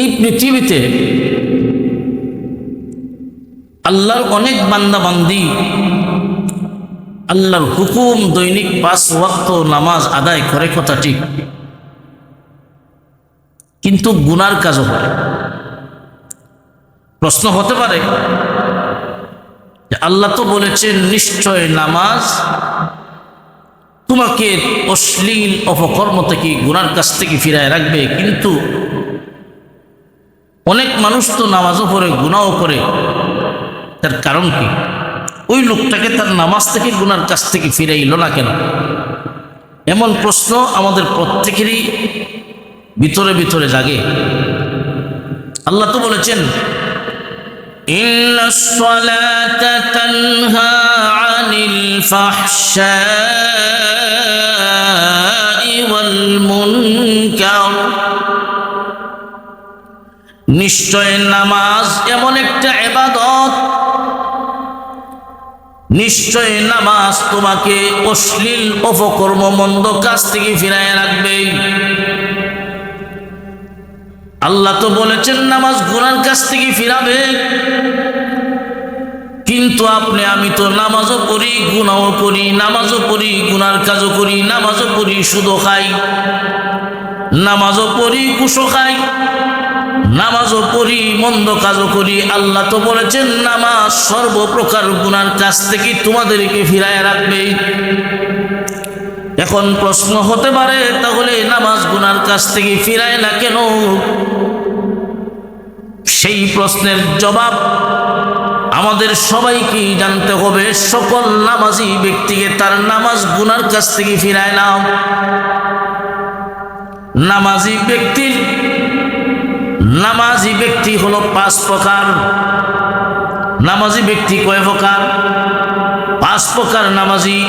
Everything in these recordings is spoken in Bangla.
এই পৃথিবীতে আল্লাহর অনেক বান্দা বান্দি আল্লাহর হুকুম, দৈনিক পাঁচ ওয়াক্ত নামাজ আদায় করে কথা ঠিক। কিন্তু গুনার কাজও করে প্রশ্ন হতে পারে আল্লাহ তো বলেছেন, নিশ্চয় নামাজ তোমাকে অশ্লীল অপকর্ম থেকে, গুনার কাছ থেকে ফিরায় রাখবে। কিন্তু অনেক মানুষ তো নামাজও পড়ে গুনাও করে তার কারণ কি? ওই লোকটাকে তার নামাজ থেকে, গুনার কাছ থেকে ফিরাইল না কেন? এমন প্রশ্ন আমাদের প্রত্যেকেরই ভিতরে ভিতরে জাগে। আল্লাহ তো বলেছেন إن নিশ্চয় নামাজ এমন একটা এবাদত নিশ্চয় নামাজ তোমাকে অশ্লীল, অপকর্ম, মন্দ কাজ থেকে ফিরায় রাখবে। আল্লাহ তো বলেছেন, নামাজ গুনার কাছ থেকে ফিরাবে। কিন্তু আপনি, আমি তো নামাজও পড়ি গুনাও করি, নামাজও পড়ি গুনার কাজও করি, নামাজও পড়ি সুদও খাই। নামাজও পড়ি কুশো খাই। নামাজও পড়ি, মন্দ কাজও করি। আল্লাহ তো বলেছেন, নামাজ সর্বপ্রকার গুনার কাছ থেকে তোমাদেরকে ফিরায় রাখবে। এখন প্রশ্ন হতে পারে, তাহলে নামাজ গুনার কাছ থেকে ফিরায় না কেন? সেই প্রশ্নের জবাব আমাদের সবাইকেই জানতে হবে। সকল নামাজি ব্যক্তিকে তার নামাজ গুনার কাছ থেকে ফিরায় না নামাজি ব্যক্তির নামাজি ব্যক্তি হলো পাঁচ প্রকার। নামাজি ব্যক্তি কয় প্রকার? পাঁচ প্রকার নামাজি।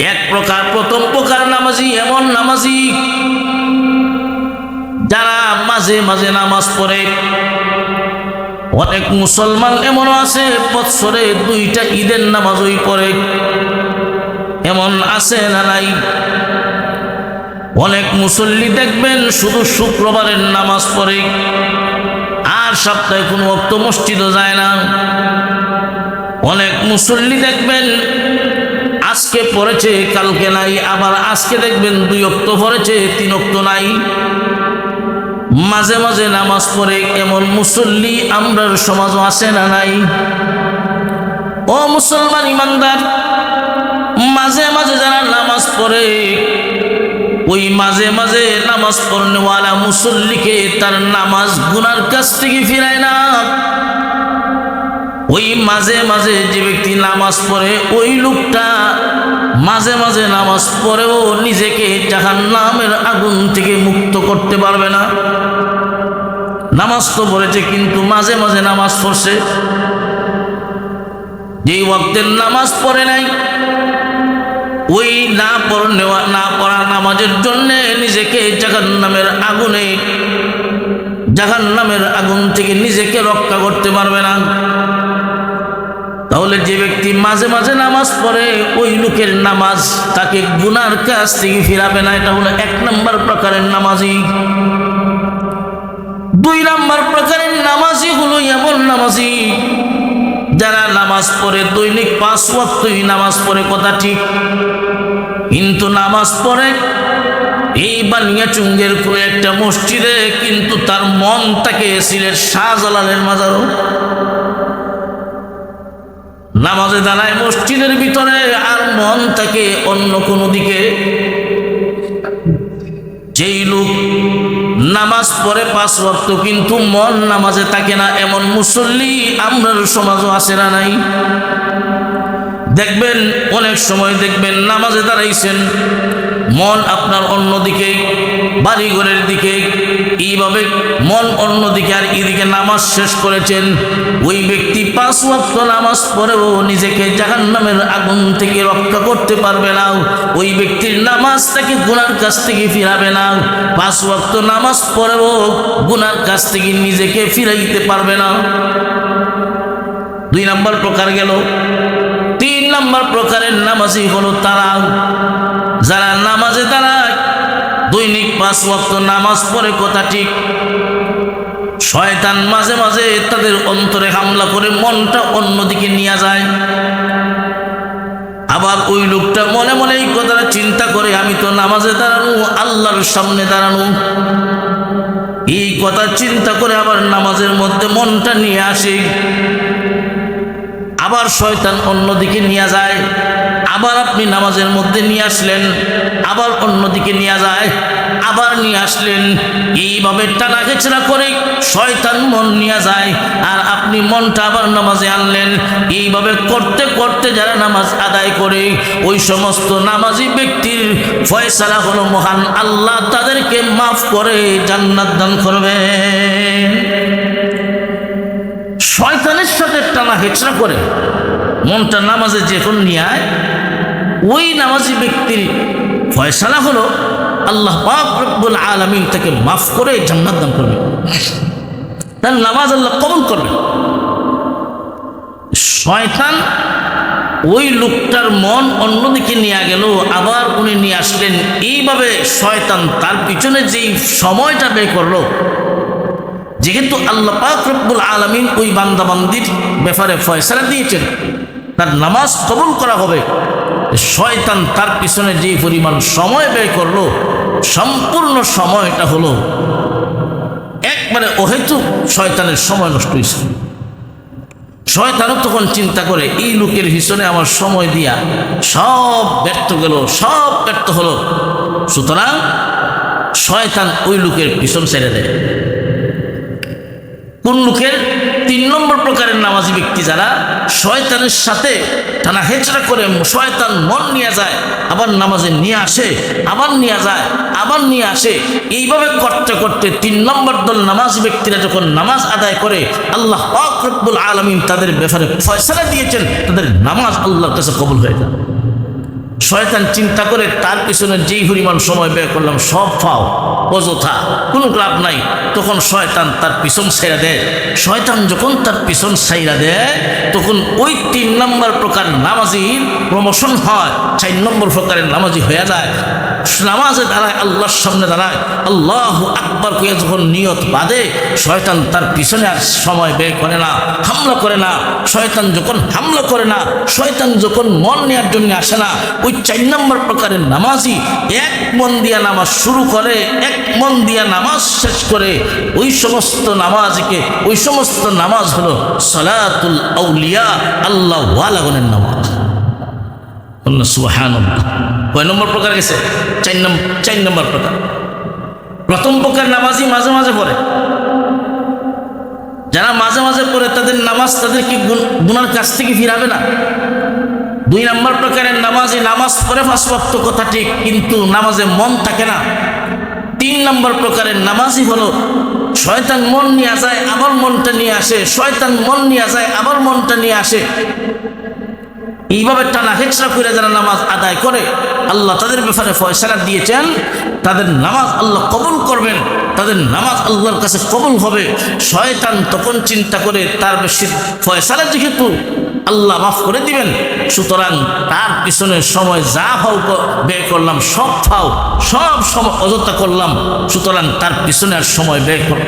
এক প্রকার, প্রথম প্রকার নামাজি, এমন নামাজি, যারা মাঝে মাঝে নামাজ পড়ে। অনেক মুসলমান এমনও আছে, বৎসরে দুইটা ঈদের নামাজই পড়ে। এমন আছে না নাই? অনেক মুসল্লি দেখবেন শুধু শুক্রবারের নামাজ পড়ে, আর সপ্তাহে কোনো অক্ত মসজিদও যায় না। অনেক মুসল্লি দেখবেন, আজকে পড়েছে, কালকে নাই, আবার আজকে দেখবেন দুই অক্ত পড়েছে, তিন অক্ত নাই। মাঝে মাঝে নামাজ পড়ে, এমন মুসল্লি আমরার সমাজও আসে না নাই? ও মুসলমান ইমানদার, মাঝে মাঝে যারা নামাজ পড়ে ওই মাঝে মাঝে নামাজ পড়নেওয়ালা মুসল্লিকে তার নামাজ গুনার কাছ থেকে ফিরায় না। ওই মাঝে মাঝে যে ব্যক্তি নামাজ পড়ে, ওই লোকটা মাঝে মাঝে নামাজ পড়েও নিজেকে জাহান নামের আগুন থেকে মুক্ত করতে পারবে না। নামাজ তো পড়েছে, কিন্তু মাঝে মাঝে নামাজ পড়ছে। যেই ওয়াক্তের নামাজ পড়ে নাই ওই না পড় নেওয়া, না পড়া নামাজের জন্যে নিজেকে জাহান নামের আগুনে জাহান নামের আগুন থেকে নিজেকে রক্ষা করতে পারবে না। তাহলে যে ব্যক্তি মাঝে মাঝে নামাজ পড়ে, ওই লোকের নামাজ তাকে গুনার কাছ থেকে ফিরাবে না। এটা হলো এক নম্বর প্রকারের নামাজি। দুই নম্বর প্রকারের নামাজি হলো এমন নামাজি যারা নামাজ পড়ে দৈনিক পাঁচ ওয়াক্তই নামাজ পড়ে, কথা ঠিক। কিন্তু নামাজ পড়ে, এই বানিয়া চুঙ্গের কোনো একটা মসজিদে কিন্তু তার মন তাকে সিলেট শাহজালালের মাজারও নামাজে দাঁড়ায় মসজিদের ভিতরে আর মন থাকে অন্য কোনো দিকে। যেই লোক নামাজ পড়ে পাঁচ ওয়াক্ত, কিন্তু মন নামাজে থাকে না। এমন মুসল্লি আমরার সমাজও আসে না নাই? দেখবেন, অনেক সময় দেখবেন নামাজে দাঁড়াইছেন মন আপনার অন্যদিকে, বাড়িঘরের দিকে। এইভাবে মন অন্যদিকে আর এদিকে নামাজ শেষ করেছেন। ওই ব্যক্তি পাঁচ ওয়াক্ত নামাজ পড়েও নিজেকে জাহান নামের আগুন থেকে রক্ষা করতে পারবে না। ওই ব্যক্তির নামাজ তাকে গুনার কাছ থেকে ফিরাবে না। পাঁচ ওয়াক্ত নামাজ পড়েও গুনার কাছ থেকে নিজেকে ফিরাইতে পারবে না। দুই নম্বর প্রকার গেল। তিন নম্বর প্রকারের নামাজই হলো তারা। যারা নামাজে দাঁড়ায়, দৈনিক পাঁচ ওয়াক্ত নামাজ পড়ে কথা ঠিক। শয়তান মাঝে মাঝে তাদের অন্তরে হামলা করে মনটা অন্যদিকে নিয়ে যায়। আবার ওই লোকটা মনে মনে এই কথাটা চিন্তা করে, আমি তো নামাজে দাঁড়ানো, আল্লাহর সামনে দাঁড়ানো। এই কথা চিন্তা করে আবার নামাজের মধ্যে মনটা নিয়ে আসে। আবার শয়তান অন্যদিকে নিয়ে যায়। আবার আপনি নামাজের মধ্যে নিয়ে আসলেন, আবার অন্যদিকে নিয়ে যায়, আবার নিয়ে আসলেন। এইভাবে টানা খেচড়া করে শয়তান মন নিয়ে যায়, আর আপনি মনটা আবার নামাজে আনলেন। এইভাবে করতে করতে যারা নামাজ আদায় করে, ওই সমস্ত নামাজি ব্যক্তির ফয়সালা হলো মহান আল্লাহ, তাদেরকে মাফ করে জান্নাত দান করবেন শয়তানের সাথে টানা হেঁচড়া করে মনটা নামাজে যখন নিয়ে আয় ওই নামাজি ব্যক্তির ফয়সালা হলো আল্লাহ পাক রব্বুল আলমিন তাকে মাফ করে জান্নাত দান করবে। তার নামাজ আল্লাহ কবল করবে। শয়তান ওই লোকটার মন অন্যদিকে নিয়ে গেল, আবার উনি নিয়ে আসলেন। এইভাবে শয়তান তার পিছনে যেই সময়টা ব্যয় করল, যেহেতু আল্লাহ রব্বুল আলমিন ওই বান্দাবান্দির ব্যাপারে ফয়সালা দিয়েছেন, তার নামাজ কবুল করা হবে। শয়তান তার পিছনে যে পরিমাণ সময় ব্যয় করল, সম্পূর্ণ সময়টা হলো একবারে অহেতুক শয়তানের সময় নষ্ট হয়েছে। শয়তানও তখন চিন্তা করে, এই লোকের পিছনে আমার সময় দিয়া সব ব্যর্থ গেল, সব ব্যর্থ হলো। সুতরাং শয়তান ওই লোকের পিছন ছেড়ে দেয়। কোন লোকের? তিন নম্বর প্রকারের নামাজি ব্যক্তি যারা শয়তানের সাথে টানা হেঁচড়া করে শয়তান মন নিয়ে যায়, আবার নামাজে নিয়ে আসে, আবার নিয়ে যায়, আবার নিয়ে আসে। এইভাবে করতে করতে তিন নম্বর দল নামাজ ব্যক্তিরা যখন নামাজ আদায় করে, আল্লাহ রব্বুল আলমিন তাদের ব্যাপারে ফয়সলা দিয়েছেন, তাদের নামাজ আল্লাহর কাছে কবুল হয়ে যায় শয়তান চিন্তা করে তার পিছনে যেই পরিমাণ সময় ব্যয় করলাম, সব ফাও অযথা, কোনো লাভ নাই। তখন শয়তান তার পিছন সাইরা দেয়। শয়তান যখন তার পিছন সাইরা দেয়, তখন ওই তিন নম্বর প্রকার নামাজির প্রমোশন হয়। চার নম্বর প্রকারের নামাজি হয়ে যায়। নামাজে দাঁড়ায়, আল্লাহর সামনে দাঁড়ায়। আল্লাহ আকবর করে যখন নিয়ত বাঁধে, শয়তান তার পিছনে আর সময় ব্যয় করে না, হামলা করে না। শয়তান যখন হামলা করে না, শয়তান যখন মন নেওয়ার জন্য আসে না, ওই চার নম্বর প্রকারের নামাজি এক মন দিয়া নামাজ শুরু করে, এক মন দিয়া নামাজ শেষ করে, ওই সমস্ত নামাজকে, ওই সমস্ত নামাজ হলো সলাতুল আউলিয়া, আল্লাহ ওয়ালাগনের নামাজ। সুহান কয় নম্বর প্রকার গেছে? চার নম্বর চার নম্বর প্রকার। প্রথম প্রকার নামাজই মাঝে মাঝে পড়ে। যারা মাঝে মাঝে পড়ে, তাদের নামাজ তাদের তাদেরকে গুনার কাছ থেকে ফিরাবে না? দুই নম্বর প্রকারের নামাজে নামাজ পড়ে ফাঁসভক্ত কথা ঠিক, কিন্তু নামাজে মন থাকে না। তিন নম্বর প্রকারের নামাজই হলো, শয়তান মন নিয়ে যায়, আবার মনটা নিয়ে আসে, শয়তান মন নিয়ে যায়, আবার মনটা নিয়ে আসে। এইভাবে টানা হেঁচড়া করে যারা নামাজ আদায় করে, আল্লাহ তাদের ব্যাপারে ফয়সালা দিয়েছেন, তাদের নামাজ আল্লাহ কবুল করবেন, তাদের নামাজ আল্লাহর কাছে কবুল হবে। শয়তান তখন চিন্তা করে, তার বেশি ফয়সালা যেহেতু আল্লাহ মাফ করে দিবেন। সুতরাং তার পিছনে সময় যা ফাও ব্যয় করলাম, সব ফাও সব সময় অযথা করলাম। সুতরাং তার পিছনে আর সময় ব্যয় কর,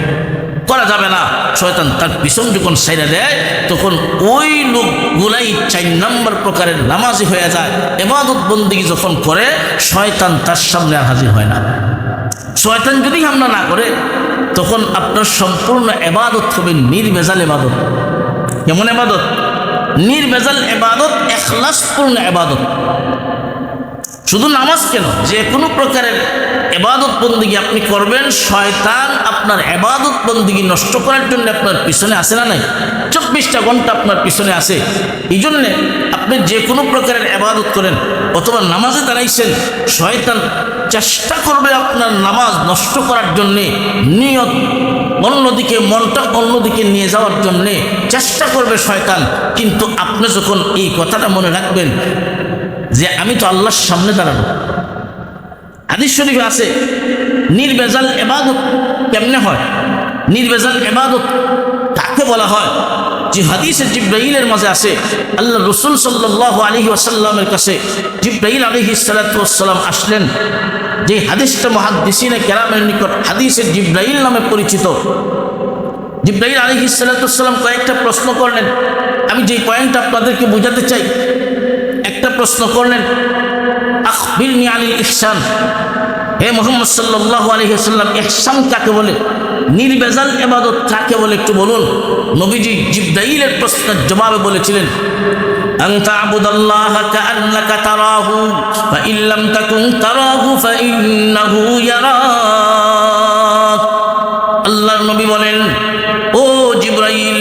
করা যাবে না। শয়তান তার পিছন যখন সাইরা দেয়, তখন ওই লোকগুলাই চার নম্বর প্রকারের নামাজি হয়ে যায়। এবাদত বন্দি যখন করে, শয়তান তার সামনে আর হাজির হয় না। শয়তান যদি হামলা না করে, তখন আপনার সম্পূর্ণ এবাদত হবে নির্বেজাল এবাদত। কেমন এবাদত? নির্বেজাল এবাদত এখলাসপূর্ণ এবাদত শুধু নামাজ কেন? যে কোনো প্রকারের এবাদত বন্দিগি আপনি করবেন, শয়তান আপনার এবাদত বন্দিগি নষ্ট করার জন্য আপনার পিছনে আসে না নাই? চব্বিশটা ঘণ্টা আপনার পিছনে আসে। এই জন্যে আপনি যে কোনো প্রকারের এবাদত করেন, অথবা নামাজে দাঁড়াইছেন, শয়তান চেষ্টা করবে আপনার নামাজ নষ্ট করার জন্যে নিয়ত অন্যদিকে মনটা অন্যদিকে নিয়ে যাওয়ার জন্যে চেষ্টা করবে শয়তান। কিন্তু আপনি যখন এই কথাটা মনে রাখবেন যে আমি তো আল্লাহর সামনে দাঁড়াবো। হাদিস শরীফ আছে, নির্বেজাল এবাদত কেমনে হয়? নির্বেজাল এবাদত কাকে বলা হয়? যে হাদিসের জিব্রাহিলের মাঝে আছে, আল্লাহ রসুল সাল্লাহ আলহি আসাল্লামের কাছে জিব্রাহিল আলহি সাল্লাতাম আসলেন। যে হাদিসটা মহাদিসিনে কেরামের নিকট হাদিসের জিব্রাহিল নামে পরিচিত। জিব্রাহিল আলী ইসালাতাম কয়েকটা প্রশ্ন করলেন। আমি যে পয়েন্টটা আপনাদেরকে বোঝাতে চাই, একটা প্রশ্ন করলেন, আখবিরনি আলী ইহসান? হে মোহাম্মদ সাল্লাহ আলহিহাল্লাম ইহসান কাকে বলে? নির্বেজাল এবাদত কাকে বলে একটু বলুন নবীজি জিব্রাইলের প্রশ্নের জবাবে বলেছিলেন أن تعبد الله كأنك تراه فإن لم تكن تراه فإنه يراك আল্লাহর নবী বলেন ও জিব্রাইল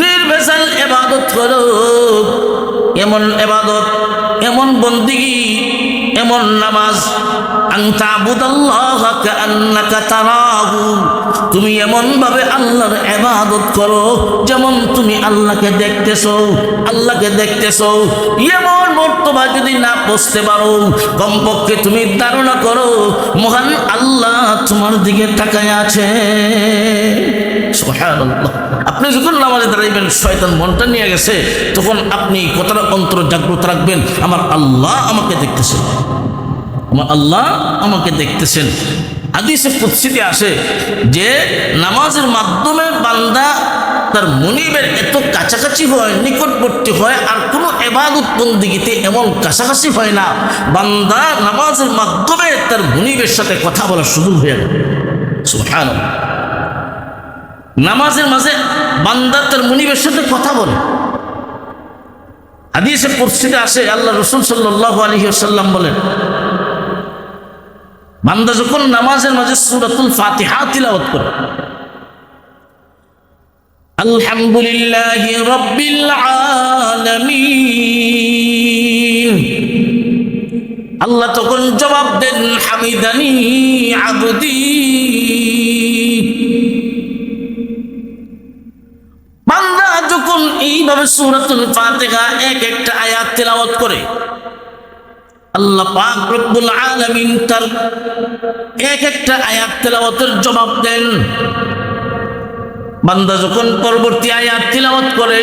নির্ভেজাল এবাদত করো এমন এবাদত এমন বন্দিগি এমন নামাজ তুমি এমন ভাবে আল্লাহর এবাদত করো যেমন তুমি আল্লাহকে দেখতেছো আল্লাহকে দেখতেছো। এমন বর্তমান যদি না বসতে পারো, কমপক্ষে তুমি ধারণা করো, মহান আল্লাহ তোমার দিকে তাকায় আছে। আপনি যখন নামাজে দাঁড়াইবেন, শয়তান মনটা নিয়ে গেছে, তখন আপনি কতটা অন্তর জাগ্রত রাখবেন? আমার আল্লাহ আমাকে দেখতেছেন আমার আল্লাহ আমাকে দেখতেছেন। হাদিসে কুৎসিতে আসে যে নামাজের মাধ্যমে বান্দা তার মনিবের এত কাছাকাছি হয়, নিকটবর্তী হয়, আর কোনো এবাদত বন্দিগিতে এমন কাছাকাছি হয় না, বান্দা নামাজের মাধ্যমে তার মনিবের সাথে কথা বলার সুযোগ হয়ে সুবহানাল্লাহ। নামাজের মাঝে বান্দা তার মনিবের সাথে কথা বলে। হাদিসে পরিস্থিতি আসে, আল্লাহ রসুল সাল্লাহ সাল্লাম বলেন বান্দা যখন নামাজের মাঝে সুরাতুল ফাতিহা তিলাওয়াত করে, আলহামদুলিল্লাহ রব্বিল আলামিন। আল্লাহ তখন জবাব দেন, হামিদানি আবদি। বান্দা যখন এইভাবে সুরাতুল ফাতিহা এক করে আল্লাহ পাক রব্বুল তার এক একটা আয়াত তেলাওয়াতের জবাব দেন। বান্দা যখন পরবর্তী আয়াত তেলাওয়াত করে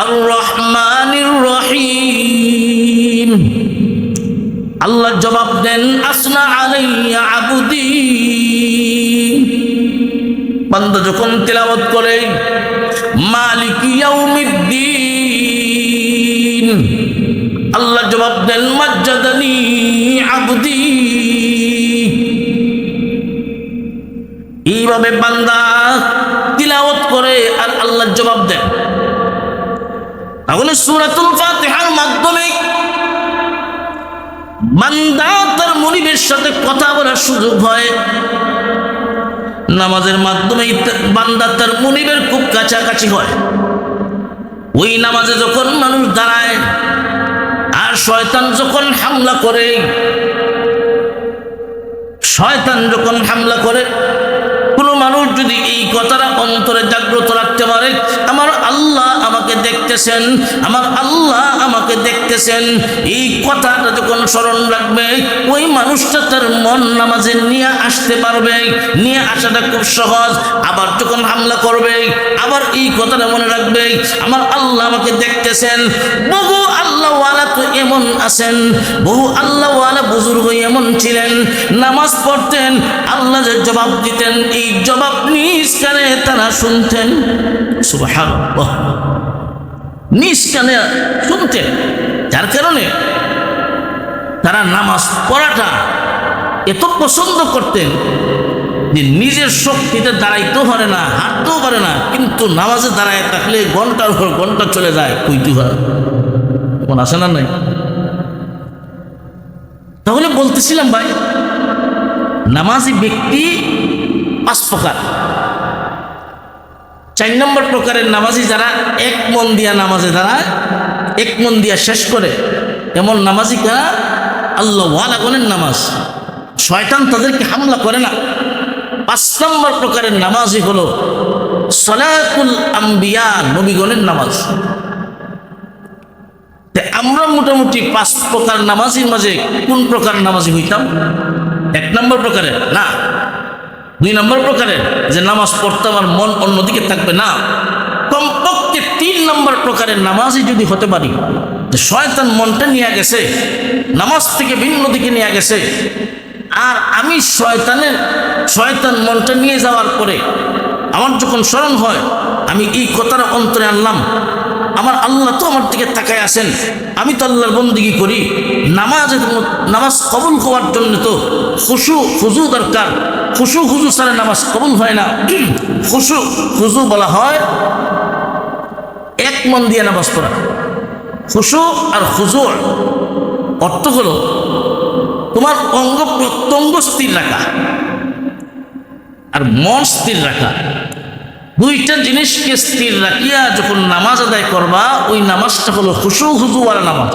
আর রহমানির রহিম। আল্লাহ জবাব দেন, আসনা আলাইয়া আবুদি। বান্দা যখন তেলাওয়াত করে, মালিক ইয়াউমিদ্দিন। আল্লাহ জবাব দেন, মজ্জাদানি আবদি। এইভাবে বান্দা তিলাওয়াত করে আর আল্লাহ জবাব দেন। তাহলে সূরাতুল ফাতিহার মাধ্যমে বান্দা তার মনিবের সাথে কথা বলার সুযোগ হয়। নামাজের মাধ্যমে বান্দা তার মনিবের খুব কাছাকাছি হয়। ওই নামাজে যখন মানুষ দাঁড়ায় শয়তান যখন হামলা করে, শয়তান যখন হামলা করে, কোনো মানুষ যদি এই কথাটা অন্তরে জাগ্রত রাখতে পারে, আমার আল্লাহ আমাকে দেখতেছেন, আমার আল্লাহ আমাকে দেখতেছেন। এই কথাটা যখন স্মরণ রাখবে, ওই মানুষটা তার মন নামাজে নিয়ে আসতে পারবে, নিয়ে আসাটা খুব সহজ। আবার যখন হামলা করবে, আবার এই কথাটা মনে রাখবে, আমার আল্লাহ আমাকে দেখতেছেন। বহু আল্লাহওয়ালা তো এমন আছেন, বহু আল্লাহওয়ালা বুজুর্গ এমন ছিলেন। নামাজ পড়তেন, আল্লাহ যে জবাব দিতেন, এই জবাব নিজ কানে তারা শুনতেন। নিজ কানে শুনতেন। যার কারণে তারা নামাজ পড়াটা এত পছন্দ করতেন যে নিজের শক্তিতে দাঁড়াইতেও পারে না, হাঁটতেও পারে না, কিন্তু নামাজে দাঁড়ায় থাকলে ঘণ্টার ঘণ্টা চলে যায়, কইতে হয়। কোন আসে না নাই? তাহলে বলতেছিলাম ভাই, নামাজি ব্যক্তি পাঁচ প্রকার। চার নম্বর প্রকারের নামাজি যারা এক মন দিয়া নামাজে দাঁড়ায়, এক মন দিয়া শেষ করে, এমন নামাজি কারা আল্লাহ ওয়ালাগনের নামাজ। শয়তান তাদেরকে হামলা করে না। পাঁচ নম্বর প্রকারের নামাজই হলো সলাতুল আম্বিয়া নবীগণের নামাজ। আমরা মোটামুটি পাঁচ প্রকার নামাজির মাঝে কোন প্রকার নামাজি হইতাম? এক নম্বর প্রকারের? না। দুই নম্বর প্রকারের? যে নামাজ পড়তে আমার মন অন্যদিকে থাকবে না। কমপক্ষে তিন নম্বর প্রকারের নামাজই যদি হতে পারি, যে শয়তান মনটা নিয়ে গেছে, নামাজ থেকে ভিন্ন দিকে নিয়ে গেছে, আর আমি শয়তানের, শয়তান মনটা নিয়ে যাওয়ার পরে আমার যখন স্মরণ হয়, আমি এই কথাটা অন্তরে আনলাম আমার আল্লাহ তো আমার দিকে তাকায় আসেন আমি তো আল্লাহর বন্দিগি করি। নামাজের নামাজ কবুল হওয়ার জন্য তো খুশু, খুজু দরকার। খুশু, খুজু ছাড়া নামাজ কবুল হয় না। খুশু, খুজু বলা হয় এক মন দিয়ে নামাজ পড়া। খুশু আর খুজু অর্থ হলো তোমার অঙ্গ প্রত্যঙ্গ স্থির রাখা। আর মন স্থির রাখা। দুইটা জিনিসকে স্থির রাখিয়া যখন নামাজ আদায় করবা, ওই নামাজটা হলো খুশু, খুজু আর নামাজ।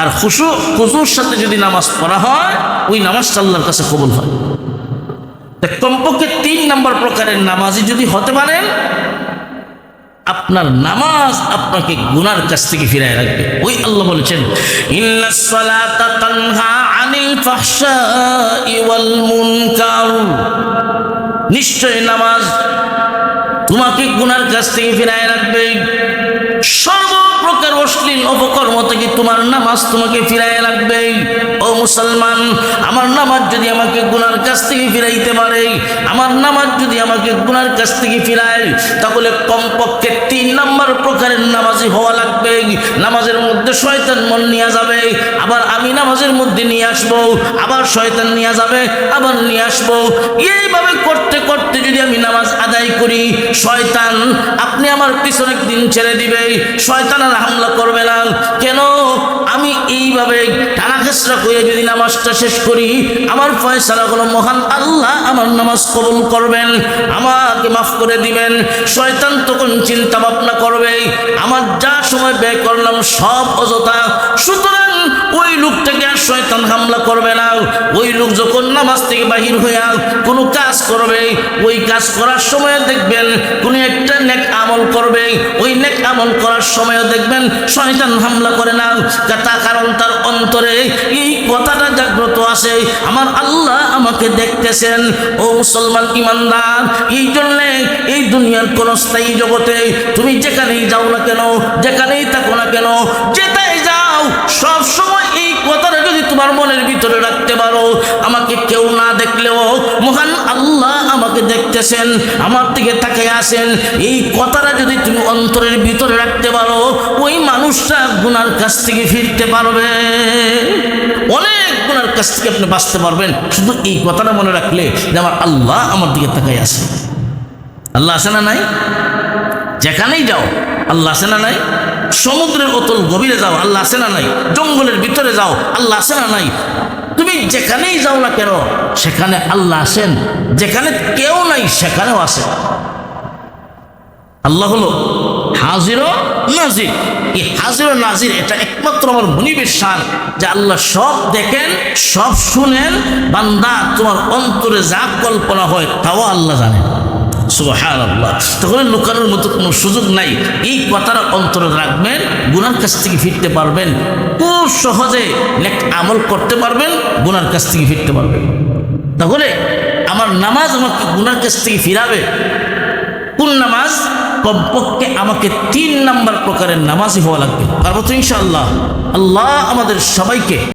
আর খুশু, খুজুর সাথে যদি নামাজ পড়া হয়, ওই নামাজটা আল্লাহর কাছে কবুল হয়। কমপক্ষে তিন নম্বর প্রকারের নামাজই যদি হতে পারেন আপনার নামাজ আপনাকে গুনার কাছ থেকে ফিরায় রাখবে। ওই আল্লাহ বলেছেন নিশ্চয় নামাজ তোমাকে গুনার কাছ থেকে ফিরায় রাখবে। সর্বপ্রকার অশ্লীল অপকর্ম থেকে তোমার নামাজ তোমাকে ফিরায় রাখবে ও মুসলমান, আমার নামাজ যদি আমাকে গুনার কাছ থেকে ফিরাইতে পারে, আমার নামাজ যদি আমাকে গুনার কাছ থেকে ফিরায়, তাহলে কমপক্ষে তিন নম্বর প্রকারের নামাজি হওয়া লাগবে। নামাজের মধ্যে শয়তান মন নিয়ে যাবে, আবার আমি নামাজের মধ্যে নিয়ে আসব, আবার শয়তান নিয়ে যাবে, আবার নিয়ে আসব। এইভাবে করতে করতে যদি আমি নামাজ আদায় করি, শয়তান, আপনি আমার পিছনে দিন ছেড়ে দিবে। শয়তান আর হামলা করবে না। কেন? আমি এইভাবে টানা খেসরা করে যদি নামাজটা শেষ করি, আমার ফয়সালা হলো মহান আল্লাহ আমার নামাজ কবুল করবেন, আমাকে মাফ করে দিবেন। শয়তান তখন চিন্তা ভাবনা করবে, আমার যা সময় ব্যয় করলাম সব অযথা। সুতরাং ওই লোকটাকে আর শয়তান হামলা করবে না। ওই লোক যখন নামাজ থেকে বাহির হইয়া কোনো কাজ করবে, ওই কাজ করার সময় দেখবেন কোনো একটা নেক আমল করবে। ওই নেক আমল করার সময় দেখবেন শয়তান হামলা করে না। তা কারণ তার অন্তরে এই কথাটা জাগ্রত আছে। আমার আল্লাহ আমাকে দেখতেছেন, ও মুসলমান ইমানদার, এই জন্যে এই দুনিয়ার কোন স্থায়ী জগতে তুমি যেখানেই যাও না কেন, যেখানেই থাকো না কেন যাও সব সময় এই কথাটা যদি তোমার মনের ভিতরে রাখতে পারো, আমাকে কেউ না দেখলেও মহান আল্লাহ আমাকে দেখতেছেন, আমার দিকে তাকে আসেন। এই কথাটা যদি তুমি অন্তরের ভিতরে রাখতে পারো, ওই মানুষটা গুনার কাছ থেকে ফিরতে পারবে। অনেক গুনার কাছ থেকে আপনি বাঁচতে পারবেন। শুধু এই কথাটা মনে রাখলে যে আমার আল্লাহ আমার দিকে তাকাই আসে আল্লাহ আছে না নাই? যেখানেই যাও, আল্লাহ আছে না নাই? সমুদ্রের অতল গভীরে যাও, আল্লাহ আছে না নাই। জঙ্গলের ভিতরে যাও, আল্লাহ আছে না নাই। তুমি যেখানেই যাও না কেন, সেখানে আল্লাহ আছেন যেখানে কেউ নাই, সেখানেও আছে আল্লাহ হলো হাজির নাজির। এই হাজির নাজির এটা একমাত্র আমার মনিবের শান, যে আল্লাহ সব দেখেন, সব শুনেন। বান্দা তোমার অন্তরে যা কল্পনা হয়, তাও আল্লাহ জানেন। সুবহান আল্লাহ তখন লুকানোর মতো কোনো সুযোগ নাই। এই কথাটা অন্তরে রাখবেন, গুনার কাছ থেকে ফিরতে পারবেন। খুব সহজে নেক আমল করতে পারবেন, গুনার কাছ থেকে ফিরতে পারবেন। তাহলে আমার নামাজ আমাকে গুনার কাছ থেকে ফিরাবে? কোন নামাজ? কমপক্ষে আমাকে তিন নাম্বার প্রকারের নামাজই হওয়া লাগবে। পারব তো ইনশাআল্লাহ। আল্লাহ আমাদের সবাইকে